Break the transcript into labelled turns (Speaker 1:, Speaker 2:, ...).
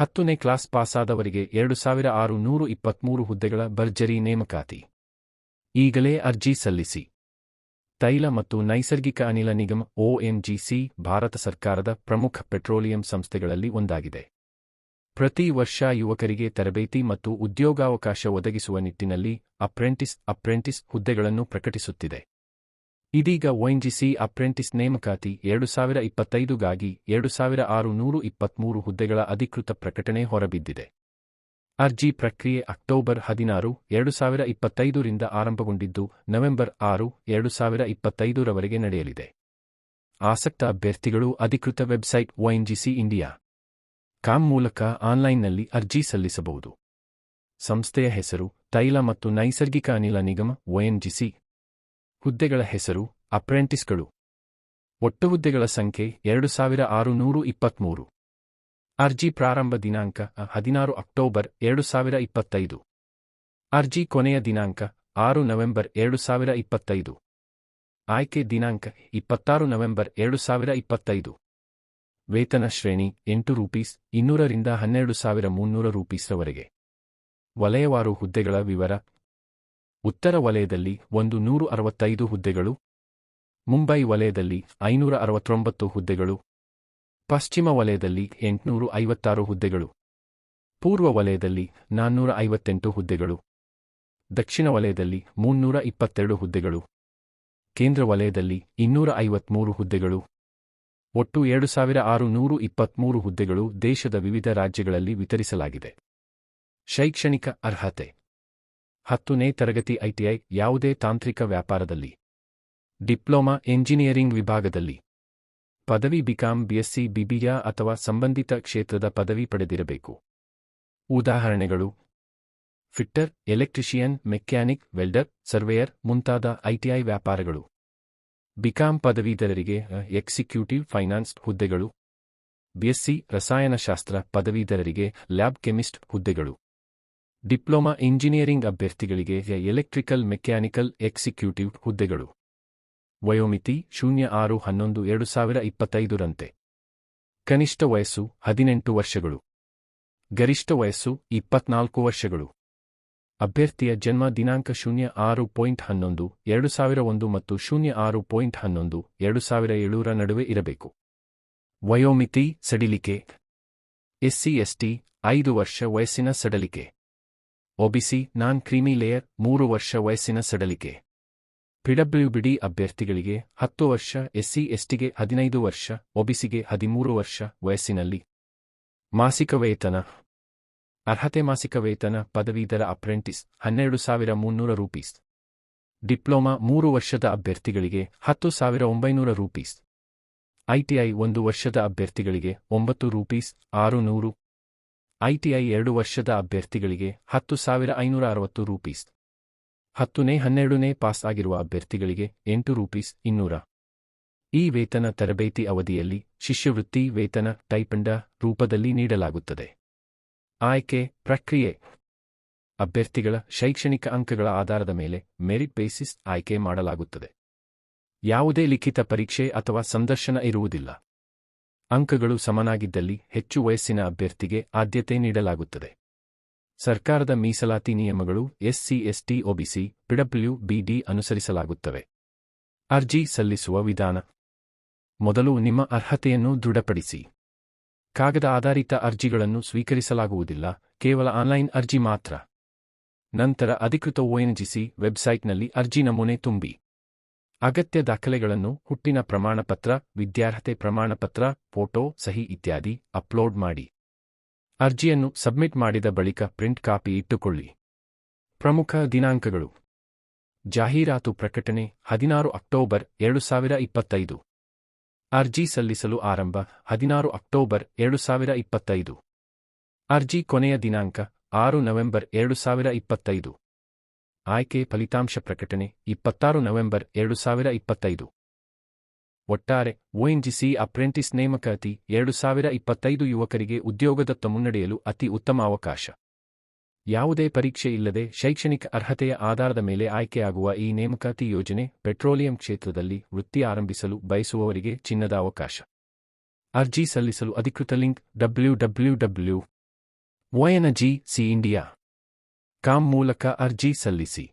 Speaker 1: ಹತ್ತನೇ ಕ್ಲಾಸ್ ಪಾಸಾದವರಿಗೆ ಎರಡು ಸಾವಿರ ಆರು ನೂರು ಇಪ್ಪತ್ಮೂರು ಹುದ್ದೆಗಳ ಭರ್ಜರಿ ನೇಮಕಾತಿ. ಈಗಲೇ ಅರ್ಜಿ ಸಲ್ಲಿಸಿ. ತೈಲ ಮತ್ತು ನೈಸರ್ಗಿಕ ಅನಿಲ ನಿಗಮ ಒಎನ್ಜಿಸಿ ಭಾರತ ಸರ್ಕಾರದ ಪ್ರಮುಖ ಪೆಟ್ರೋಲಿಯಂ ಸಂಸ್ಥೆಗಳಲ್ಲಿ ಒಂದಾಗಿದೆ. ಪ್ರತಿ ವರ್ಷ ಯುವಕರಿಗೆ ತರಬೇತಿ ಮತ್ತು ಉದ್ಯೋಗಾವಕಾಶ ಒದಗಿಸುವ ನಿಟ್ಟಿನಲ್ಲಿ ಅಪ್ರೆಂಟಿಸ್ ಅಪ್ರೆಂಟಿಸ್ ಹುದ್ದೆಗಳನ್ನು ಪ್ರಕಟಿಸುತ್ತಿದೆ. ಇದೀಗ ಒಎನ್ಜಿಸಿ ಅಪ್ರೆಂಟಿಸ್ ನೇಮಕಾತಿ ಎರಡು ಸಾವಿರ ಇಪ್ಪತ್ತೈದುಗಾಗಿ ಎರಡು ಸಾವಿರ ಆರು ನೂರು ಇಪ್ಪತ್ಮೂರು ಹುದ್ದೆಗಳ ಅಧಿಕೃತ ಪ್ರಕಟಣೆ ಹೊರಬಿದ್ದಿದೆ. ಅರ್ಜಿ ಪ್ರಕ್ರಿಯೆ ಅಕ್ಟೋಬರ್ ಹದಿನಾರು, ಎರಡು ಸಾವಿರ ಇಪ್ಪತ್ತೈದರಿಂದ ಆರಂಭಗೊಂಡಿದ್ದು ನವೆಂಬರ್ ಆರು, ಎರಡು ಸಾವಿರ ಇಪ್ಪತ್ತೈದರವರೆಗೆ ನಡೆಯಲಿದೆ. ಆಸಕ್ತ ಅಭ್ಯರ್ಥಿಗಳು ಅಧಿಕೃತ ವೆಬ್ಸೈಟ್ ಒಎನ್ಜಿಸಿ ಇಂಡಿಯಾ ಕಾಮ್ ಮೂಲಕ ಆನ್ಲೈನ್ನಲ್ಲಿ ಅರ್ಜಿ ಸಲ್ಲಿಸಬಹುದು. ಸಂಸ್ಥೆಯ ಹೆಸರು, ತೈಲ ಮತ್ತು ನೈಸರ್ಗಿಕ ಅನಿಲ ನಿಗಮ ಒಎನ್ಜಿಸಿ ಹುದ್ದೆಗಳ ಹೆಸರು, ಅಪ್ರೆಂಟಿಸ್ಗಳು. ಒಟ್ಟು ಹುದ್ದೆಗಳ ಸಂಖ್ಯೆ ಎರಡು ಸಾವಿರ ಆರು ನೂರು ಇಪ್ಪತ್ಮೂರು. ಅರ್ಜಿ ಪ್ರಾರಂಭ ದಿನಾಂಕ, ಹದಿನಾರು ಅಕ್ಟೋಬರ್ ಎರಡು ಸಾವಿರ ಇಪ್ಪತ್ತೈದು. ಅರ್ಜಿ ಕೊನೆಯ ದಿನಾಂಕ, ಆರು ನವೆಂಬರ್ ಎರಡು ಸಾವಿರ ಇಪ್ಪತ್ತೈದು. ಆಯ್ಕೆ ದಿನಾಂಕ, ಇಪ್ಪತ್ತಾರು ನವೆಂಬರ್ ಎರಡು ಸಾವಿರ ಇಪ್ಪತ್ತೈದು. ವೇತನ ಶ್ರೇಣಿ, ಎಂಟು ರೂಪೀಸ್, ಇನ್ನೂರರಿಂದ ಹನ್ನೆರಡು ಸಾವಿರ ಮುನ್ನೂರ ರೂಪೀಸ್ರವರೆಗೆ. ವಲಯವಾರು ಹುದ್ದೆಗಳ ವಿವರ ಉತ್ತರ ವಲಯದಲ್ಲಿ ಒಂದು ನೂರು ಅರವತ್ತೈದು ಹುದ್ದೆಗಳು, ಮುಂಬೈ ವಲಯದಲ್ಲಿ ಐನೂರ ಅರವತ್ತೊಂಬತ್ತು ಹುದ್ದೆಗಳು, ಪಶ್ಚಿಮ ವಲಯದಲ್ಲಿ ಎಂಟುನೂರು ಐವತ್ತಾರು ಹುದ್ದೆಗಳು, ಪೂರ್ವ ವಲಯದಲ್ಲಿ ನಾನ್ನೂರ ಐವತ್ತೆಂಟು ಹುದ್ದೆಗಳು, ದಕ್ಷಿಣ ವಲಯದಲ್ಲಿ ಮುನ್ನೂರ ಇಪ್ಪತ್ತೆರಡು ಹುದ್ದೆಗಳು, ಕೇಂದ್ರ ವಲಯದಲ್ಲಿ ಇನ್ನೂರ ಐವತ್ಮೂರು ಹುದ್ದೆಗಳು, ಒಟ್ಟು ಎರಡು ಸಾವಿರ ಆರು ನೂರು ಇಪ್ಪತ್ಮೂರು ಹುದ್ದೆಗಳು ದೇಶದ ವಿವಿಧ ರಾಜ್ಯಗಳಲ್ಲಿ ವಿತರಿಸಲಾಗಿದೆ. ಶೈಕ್ಷಣಿಕ ಅರ್ಹತೆ ಹತ್ತನೇ ತರಗತಿ ಐಟಿಐ ಯಾವುದೇ ತಾಂತ್ರಿಕ ವ್ಯಾಪಾರದಲ್ಲಿ. ಡಿಪ್ಲೊಮಾ ಎಂಜಿನಿಯರಿಂಗ್ ವಿಭಾಗದಲ್ಲಿ. ಪದವಿ ಬಿಕಾಂ ಬಿಎಸ್ಸಿ ಬಿಬಿಯ ಅಥವಾ ಸಂಬಂಧಿತ ಕ್ಷೇತ್ರದ ಪದವಿ ಪಡೆದಿರಬೇಕು. ಉದಾಹರಣೆಗಳು. Fitter, electrician, mechanic, welder, surveyor ಮುಂತಾದ ಐಟಿಐ ವ್ಯಾಪಾರಗಳು. ಬಿಕಾಂ ಪದವೀಧರರಿಗೆ ಎಕ್ಸಿಕ್ಯೂಟಿವ್ ಫೈನಾನ್ಸ್ ಹುದ್ದೆಗಳು. ಬಿಎಸ್ಸಿ ರಸಾಯನಶಾಸ್ತ್ರ ಪದವೀಧರರಿಗೆ ಲ್ಯಾಬ್ ಕೆಮಿಸ್ಟ್ ಹುದ್ದೆಗಳು. ಡಿಪ್ಲೊಮಾ ಇಂಜಿನಿಯರಿಂಗ್ ಅಭ್ಯರ್ಥಿಗಳಿಗೆ ಎಲೆಕ್ಟ್ರಿಕಲ್ ಮೆಕ್ಯಾನಿಕಲ್ ಎಕ್ಸಿಕ್ಯೂಟಿವ್ ಹುದ್ದೆಗಳು. ವಯೋಮಿತಿ ಶೂನ್ಯ ಆರು ಹನ್ನೊಂದು ಎರಡು ಸಾವಿರ ಇಪ್ಪತ್ತೈದರಂತೆ ಕನಿಷ್ಠ ವಯಸ್ಸು ಹದಿನೆಂಟು ವರ್ಷಗಳು. ಗರಿಷ್ಠ ವಯಸ್ಸು ಇಪ್ಪತ್ನಾಲ್ಕು ವರ್ಷಗಳು. ಅಭ್ಯರ್ಥಿಯ ಜನ್ಮ ದಿನಾಂಕ ಶೂನ್ಯ ಆರು ಪಾಯಿಂಟ್ ಹನ್ನೊಂದು ಎರಡು ಸಾವಿರ ಒಂದು ಮತ್ತು ಶೂನ್ಯ ಆರು ಪಾಯಿಂಟ್ ಹನ್ನೊಂದು ಎರಡು ಸಾವಿರ ಏಳೂರ ನಡುವೆ ಇರಬೇಕು. ವಯೋಮಿತಿ ಸಡಿಲಿಕೆ. ಎಸ್ಸಿ, ಎಸ್ಟಿ, ಐದು ವರ್ಷ ವಯಸ್ಸಿನ ಸಡಲಿಕೆ. ಒಬಿಸಿ, ನಾನ್ ಕ್ರೀಮಿ ಲೇಯರ್, ಮೂರು ವರ್ಷ ವಯಸ್ಸಿನ ಸಡಲಿಕೆ. ಪಿಡಬ್ಲ್ಯೂಬಿಡಿ ಅಭ್ಯರ್ಥಿಗಳಿಗೆ ಹತ್ತು ವರ್ಷ, ಎಸ್ಸಿ, ಎಸ್ಟಿಗೆ ಹದಿನೈದು ವರ್ಷ, ಒಬಿಸಿಗೆ ಹದಿಮೂರು ವರ್ಷ ವಯಸ್ಸಿನಲ್ಲಿ. ಮಾಸಿಕ ವೇತನ. ಅರ್ಹತೆ ಮಾಸಿಕ ವೇತನ, ಪದವೀಧರ ಅಪ್ರೆಂಟಿಸ್, ಹನ್ನೆರಡು ಸಾವಿರ ಮುನ್ನೂರ ರೂಪೀಸ್. ಡಿಪ್ಲೊಮಾ, ಮೂರು ವರ್ಷದ ಅಭ್ಯರ್ಥಿಗಳಿಗೆ ಹತ್ತು ಸಾವಿರ ಒಂಬೈನೂರ ರೂಪೀಸ್. ಐಟಿಐ ಒಂದು ವರ್ಷದ ಅಭ್ಯರ್ಥಿಗಳಿಗೆ ಒಂಬತ್ತು ರೂಪೀಸ್ ಆರು ನೂರು ಐಟಿಐ ಎರಡು ವರ್ಷದ ಅಭ್ಯರ್ಥಿಗಳಿಗೆ ಹತ್ತು ಸಾವಿರ ಐನೂರ ಅರವತ್ತು ರೂಪೀಸ್. ಹತ್ತನೇ ಹನ್ನೆರಡನೇ ಪಾಸ್ ಆಗಿರುವ ಅಭ್ಯರ್ಥಿಗಳಿಗೆ ಎಂಟು ರೂಪೀಸ್ ಇನ್ನೂರ. ಈ ವೇತನ ತರಬೇತಿ ಅವಧಿಯಲ್ಲಿ ಶಿಷ್ಯವೃತ್ತಿ ವೇತನ ಟೈಪಂಡ ರೂಪದಲ್ಲಿ ನೀಡಲಾಗುತ್ತದೆ. ಆಯ್ಕೆ ಪ್ರಕ್ರಿಯೆ. ಅಭ್ಯರ್ಥಿಗಳ ಶೈಕ್ಷಣಿಕ ಅಂಕಗಳ ಆಧಾರದ ಮೇಲೆ ಮೆರಿಟ್ ಬೇಸಿಸ್ ಆಯ್ಕೆ ಮಾಡಲಾಗುತ್ತದೆ. ಯಾವುದೇ ಲಿಖಿತ ಪರೀಕ್ಷೆ ಅಥವಾ ಸಂದರ್ಶನ ಇರುವುದಿಲ್ಲ. ಅಂಕಗಳು ಸಮನಾಗಿದ್ದಲ್ಲಿ ಹೆಚ್ಚು ವಯಸ್ಸಿನ ಅಭ್ಯರ್ಥಿಗೆ ಆದ್ಯತೆ ನೀಡಲಾಗುತ್ತದೆ. ಸರ್ಕಾರದ ಮೀಸಲಾತಿ ನಿಯಮಗಳು ಎಸ್ಸಿ, ಎಸ್ಟಿ, ಒಬಿಸಿ, ಪಿಡಬ್ಲ್ಯೂ, ಬಿಡಿ ಅನುಸರಿಸಲಾಗುತ್ತವೆ. ಅರ್ಜಿ ಸಲ್ಲಿಸುವ ವಿಧಾನ. ಮೊದಲು ನಿಮ್ಮ ಅರ್ಹತೆಯನ್ನು ದೃಢಪಡಿಸಿ. ಕಾಗದ ಆಧಾರಿತ ಅರ್ಜಿಗಳನ್ನು ಸ್ವೀಕರಿಸಲಾಗುವುದಿಲ್ಲ, ಕೇವಲ ಆನ್ಲೈನ್ ಅರ್ಜಿ ಮಾತ್ರ. ನಂತರ ಅಧಿಕೃತ ಒಎನ್ಜಿಸಿ ವೆಬ್ಸೈಟ್ನಲ್ಲಿ ಅರ್ಜಿ ನಮೂನೆ ತುಂಬಿ. ಅಗತ್ಯ ದಾಖಲೆಗಳನ್ನು ಹುಟ್ಟಿನ ಪ್ರಮಾಣಪತ್ರ, ವಿದ್ಯಾರ್ಹತೆ ಪ್ರಮಾಣಪತ್ರ, ಫೋಟೋ, ಸಹಿ ಇತ್ಯಾದಿ ಅಪ್ಲೋಡ್ ಮಾಡಿ. ಅರ್ಜಿಯನ್ನು ಸಬ್ಮಿಟ್ ಮಾಡಿದ ಬಳಿಕ ಪ್ರಿಂಟ್ ಕಾಪಿ ಇಟ್ಟುಕೊಳ್ಳಿ. ಪ್ರಮುಖ ದಿನಾಂಕಗಳು. ಜಾಹೀರಾತು ಪ್ರಕಟಣೆ, ಹದಿನಾರು ಅಕ್ಟೋಬರ್ ಎರಡು ಸಾವಿರ ಇಪ್ಪತ್ತೈದು. ಅರ್ಜಿ ಸಲ್ಲಿಸಲು ಆರಂಭ, ಹದಿನಾರು ಅಕ್ಟೋಬರ್ ಎರಡು ಸಾವಿರ ಇಪ್ಪತ್ತೈದು. ಅರ್ಜಿ ಕೊನೆಯ ದಿನಾಂಕ, ಆರು ನವೆಂಬರ್ ಎರಡು ಸಾವಿರ ಇಪ್ಪತ್ತೈದು. ಆಯ್ಕೆ ಫಲಿತಾಂಶ ಪ್ರಕಟಣೆ, ಇಪ್ಪತ್ತಾರು ನವೆಂಬರ್ ಎರಡು ಸಾವಿರ ಇಪ್ಪತ್ತೈದು. ಒಟ್ಟಾರೆ ಒಎನ್ಜಿಸಿ ಅಪ್ರೆಂಟಿಸ್ ನೇಮಕಾತಿ ಎರಡು ಸಾವಿರ ಇಪ್ಪತ್ತೈದು ಯುವಕರಿಗೆ ಉದ್ಯೋಗದತ್ತ ಮುನ್ನಡೆಯಲು ಅತಿ ಉತ್ತಮ ಅವಕಾಶ. ಯಾವುದೇ ಪರೀಕ್ಷೆ ಇಲ್ಲದೆ ಶೈಕ್ಷಣಿಕ ಅರ್ಹತೆಯ ಆಧಾರದ ಮೇಲೆ ಆಯ್ಕೆಯಾಗುವ ಈ ನೇಮಕಾತಿ ಯೋಜನೆ ಪೆಟ್ರೋಲಿಯಂ ಕ್ಷೇತ್ರದಲ್ಲಿ ವೃತ್ತಿ ಆರಂಭಿಸಲು ಬಯಸುವವರಿಗೆ ಚಿನ್ನದ ಅವಕಾಶ. ಅರ್ಜಿ ಸಲ್ಲಿಸಲು ಅಧಿಕೃತ link W W W O N G C India. Com ಮೂಲಕ ಅರ್ಜಿ ಸಲ್ಲಿಸಿ.